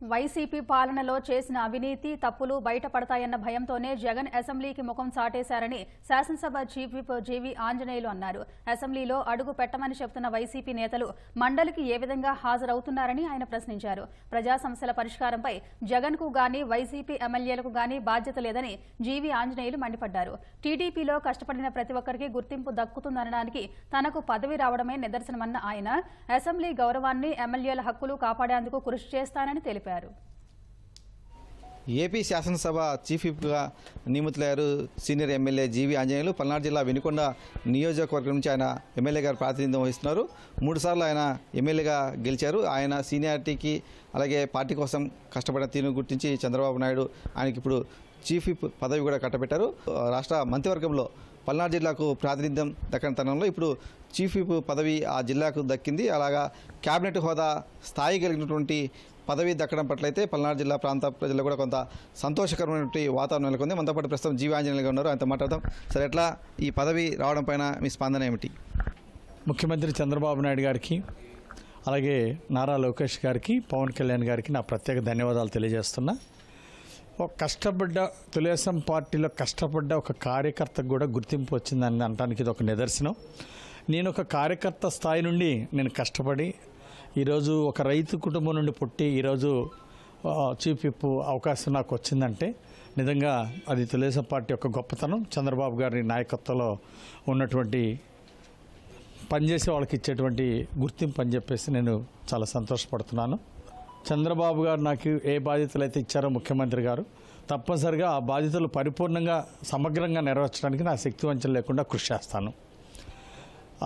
YCP పాలనలో చేసిన అవినీతి తప్పులు బయటపడతాయన్న భయంతోనే జగన్ అసెంబ్లీకి ముఖం చాటేశారని శాసనసభ చీఫ్ విప్ జీవి ఆంజనేయులు అన్నారు. అసెంబ్లీలో అడుగు పెట్టమని చెబుతున్న వైసీపీ నేతలు మండలికి ఏ విధంగా హాజరవుతున్నారని ఆయన ప్రశ్నించారు. ప్రజా సమస్యల పరిష్కారంపై జగన్కు గాని వైసీపీ ఎమ్మెల్యేలకు గాని బాధ్యత లేదని జీవి ఆంజనేయులు మండిపడ్డారు. టీడీపీలో కష్టపడిన ప్రతి ఒక్కరికి గుర్తింపు దక్కుతుందనడానికి తనకు పదవి రావడమే నిదర్శనమన్న ఆయన అసెంబ్లీ గౌరవాన్ని ఎమ్మెల్యేల హక్కులు కాపాడేందుకు కృషి చేస్తానని తెలిపారు. ఏపీ శాసనసభ చీఫ్ విప్గా నియమితులయ్యారు senior MLA GV Anjaneyulu. Palnadu జిల్లా వినుకొండ నియోజకవర్గం నుంచి ఆయన ఎమ్మెల్యే గారు ప్రాతినిధ్యం వహిస్తున్నారు. మూడుసార్లు ఆయన ఎమ్మెల్యేగా గెలిచారు. ఆయన సీనియారిటీకి అలాగే పార్టీ కోసం కష్టపడిన తీరును గుర్తించి చంద్రబాబు నాయుడు ఆయనకి ఇప్పుడు చీఫ్ విప్ పదవి కూడా కట్టబెట్టారు. రాష్ట్ర మంత్రివర్గంలో పల్నాడు జిల్లాకు ప్రాతినిధ్యం దక్కని తరుణంలో ఇప్పుడు చీఫ్ విప్ పదవి ఆ జిల్లాకు దక్కింది. అలాగా క్యాబినెట్ హోదా స్థాయి కలిగినటువంటి పదవి దక్కడం పట్లయితే పల్నాడు జిల్లా ప్రాంత ప్రజలు కూడా కొంత సంతోషకరమైనటువంటి వాతావరణం నెలకొంది. మనతో పాటు ప్రస్తుతం జీవి ఉన్నారు. ఆయనతో మాట్లాడదాం. సరే ఎట్లా ఈ పదవి రావడం పైన మీ స్పందన ఏమిటి? ముఖ్యమంత్రి చంద్రబాబు నాయుడు గారికి అలాగే నారా లోకేష్ గారికి పవన్ కళ్యాణ్ గారికి నా ప్రత్యేక ధన్యవాదాలు తెలియజేస్తున్నా. ఒక కష్టపడ్డ తెలుగుదేశం పార్టీలో కష్టపడ్డ ఒక కార్యకర్తకు కూడా గుర్తింపు వచ్చిందని అనడానికి ఇది ఒక నిదర్శనం. నేను ఒక కార్యకర్త స్థాయి నుండి నేను కష్టపడి ఈరోజు ఒక రైతు కుటుంబం నుండి పుట్టి ఈరోజు ఆ, చీఫ్ విప్ అవకాశం నాకు వచ్చిందంటే నిజంగా అది తెలుగుదేశం పార్టీ యొక్క గొప్పతనం. చంద్రబాబు గారి నాయకత్వంలో ఉన్నటువంటి పనిచేసే వాళ్ళకి ఇచ్చేటువంటి గుర్తింపు అని చెప్పేసి నేను చాలా సంతోషపడుతున్నాను. చంద్రబాబు గారు నాకు ఏ బాధ్యతలు అయితే ఇచ్చారో ముఖ్యమంత్రి గారు తప్పనిసరిగా ఆ బాధ్యతలు పరిపూర్ణంగా సమగ్రంగా నెరవేర్చడానికి నా శక్తి వంచన లేకుండా కృషి చేస్తాను.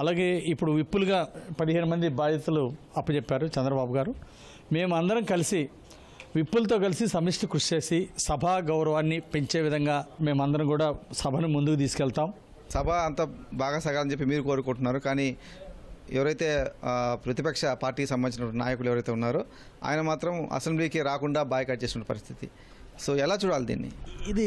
అలాగే ఇప్పుడు విప్పులుగా పదిహేను మంది బాధ్యతలు అప్పచెప్పారు చంద్రబాబు గారు. మేము అందరం కలిసి విప్పులతో కలిసి సమిష్టి కృషి చేసి సభా గౌరవాన్ని పెంచే విధంగా మేమందరం కూడా సభను ముందుకు తీసుకెళ్తాం. సభ అంత బాగా సగాలని చెప్పి మీరు కోరుకుంటున్నారు కానీ ఎవరైతే ప్రతిపక్ష పార్టీకి సంబంధించిన నాయకులు ఎవరైతే ఉన్నారో ఆయన మాత్రం అసెంబ్లీకి రాకుండా బాయ్కాట్ చేసిన పరిస్థితి. సో ఎలా చూడాలి దీన్ని? ఇది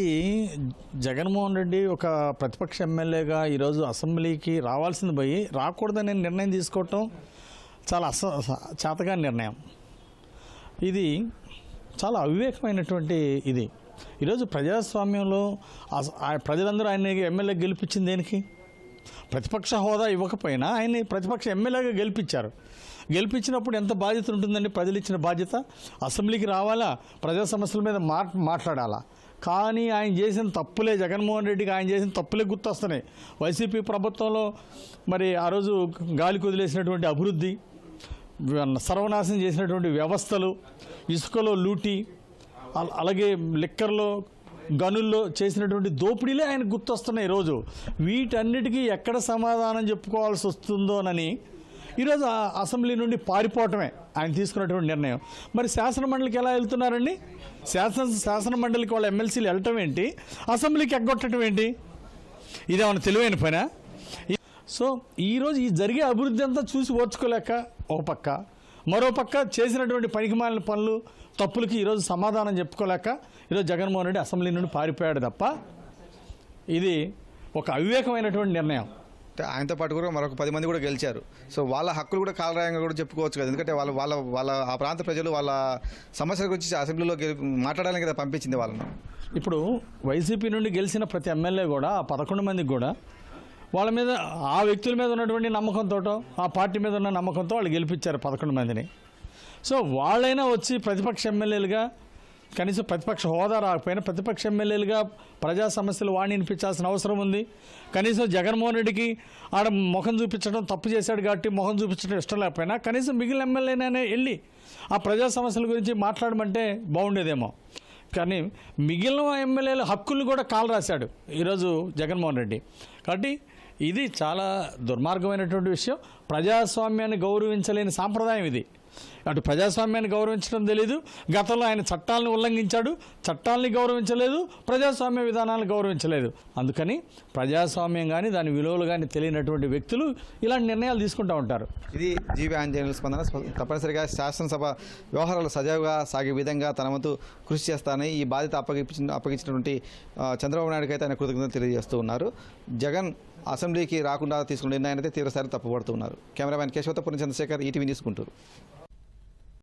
జగన్మోహన్ రెడ్డి ఒక ప్రతిపక్ష ఎమ్మెల్యేగా ఈరోజు అసెంబ్లీకి రావాల్సింది పోయి రాకూడదని నిర్ణయం తీసుకోవటం చాలా అస చేతగా నిర్ణయం. ఇది చాలా అవివేకమైనటువంటి ఇది. ఈరోజు ప్రజాస్వామ్యంలో ప్రజలందరూ ఆయన ఎమ్మెల్యే గెలిపించింది దేనికి? ప్రతిపక్ష హోదా ఇవ్వకపోయినా ఆయన్ని ప్రతిపక్ష ఎమ్మెల్యేగా గెలిపించారు. గెలిపించినప్పుడు ఎంత బాధ్యత ఉంటుందండి? ప్రజలు ఇచ్చిన బాధ్యత? అసెంబ్లీకి రావాలా? ప్రజా సమస్యల మీద మా మాట్లాడాలా? కానీ ఆయన చేసిన తప్పులే జగన్మోహన్ రెడ్డికి ఆయన చేసిన తప్పులే గుర్తొస్తున్నాయి. వైసీపీ ప్రభుత్వంలో మరి ఆ రోజు గాలి కుదిలేసినటువంటి అభివృద్ధి సర్వనాశనం చేసినటువంటి వ్యవస్థలు ఇసుకలో లూటీ అలాగే లిక్కర్లో గనుల్లో చేసినటువంటి దోపిడీలే ఆయన గుర్తొస్తున్నాయి ఈరోజు. వీటన్నిటికీ ఎక్కడ సమాధానం చెప్పుకోవాల్సి వస్తుందోనని ఈరోజు అసెంబ్లీ నుండి పారిపోవటమే ఆయన తీసుకున్నటువంటి నిర్ణయం. మరి శాసన మండలికి ఎలా వెళ్తున్నారండి? శాసన శాసన మండలికి వాళ్ళ ఎమ్మెల్సీలు వెళ్ళటం ఏంటి? అసెంబ్లీకి ఎగ్గొట్టడం ఏంటి? ఇదేమన్నా తెలివైన పనా? సో ఈరోజు ఈ జరిగే అభివృద్ధి అంతా చూసి ఓర్చుకోలేక ఒక పక్క మరో పక్క చేసినటువంటి పనికిమాలిన పనులు తప్పులకి ఈరోజు సమాధానం చెప్పుకోలేక ఈరోజు జగన్మోహన్ రెడ్డి అసెంబ్లీ నుండి పారిపోయాడు తప్ప ఇది ఒక అవివేకమైనటువంటి నిర్ణయం. అంటే ఆయనతో పాటు కూడా మరొక పది మంది కూడా గెలిచారు. సో వాళ్ళ హక్కులు కూడా కాలరాయంగా కూడా చెప్పుకోవచ్చు కదా. ఎందుకంటే వాళ్ళ వాళ్ళ వాళ్ళ ఆ ప్రాంత ప్రజలు వాళ్ళ సమస్యల గురించి అసెంబ్లీలో మాట్లాడాలని కదా పంపించింది వాళ్ళను. ఇప్పుడు వైసీపీ నుండి గెలిచిన ప్రతి ఎమ్మెల్యే కూడా ఆ పదకొండు మందికి కూడా వాళ్ళ మీద ఆ వ్యక్తుల మీద ఉన్నటువంటి నమ్మకంతో ఆ పార్టీ మీద ఉన్న నమ్మకంతో వాళ్ళు గెలిపించారు పదకొండు మందిని. సో వాళ్ళైనా వచ్చి ప్రతిపక్ష ఎమ్మెల్యేలుగా కనీసం ప్రతిపక్ష హోదా రాకపోయినా ప్రతిపక్ష ఎమ్మెల్యేలుగా ప్రజా సమస్యలు వాణి వినిపించాల్సిన అవసరం ఉంది. కనీసం జగన్మోహన్ రెడ్డికి ఆడ ముఖం చూపించడం తప్పు చేశాడు కాబట్టి ముఖం చూపించడం ఇష్టం లేకపోయినా కనీసం మిగిలిన ఎమ్మెల్యేనైనా వెళ్ళి ఆ ప్రజా సమస్యల గురించి మాట్లాడమంటే బాగుండేదేమో. కానీ మిగిలిన ఎమ్మెల్యేల హక్కులు కూడా కాలు రాశాడు ఈరోజు జగన్మోహన్ రెడ్డి. కాబట్టి ఇది చాలా దుర్మార్గమైనటువంటి విషయం. ప్రజాస్వామ్యాన్ని గౌరవించలేని సాంప్రదాయం ఇది. అటు ప్రజాస్వామ్యాన్ని గౌరవించడం తెలియదు గతంలో ఆయన చట్టాలను ఉల్లంఘించాడు. చట్టాలని గౌరవించలేదు. ప్రజాస్వామ్య విధానాలను గౌరవించలేదు. అందుకని ప్రజాస్వామ్యం కానీ దాని విలువలు కానీ తెలియనటువంటి వ్యక్తులు ఇలాంటి నిర్ణయాలు తీసుకుంటూ ఉంటారు. ఇది జీవి ఆంజనేయుల స్పందన. తప్పనిసరిగా శాసనసభ వ్యవహారాలు సజావుగా సాగే విధంగా తన వంతు కృషి చేస్తానని ఈ బాధ్యత అప్పగించిన అప్పగించినటువంటి చంద్రబాబు నాయుడుకి అయితే ఆయన కృతజ్ఞతలు తెలియజేస్తూ ఉన్నారు. జగన్ అసెంబ్లీకి రాకుండా తీసుకున్న నిర్ణయాన్ని అయితే తీవ్రస్థాయిలో తప్పుపడుతున్నారు కెమెరామ్యాన్ కేశవతపురం చంద్రశేఖర్ ఈటీవీ తీసుకుంటారు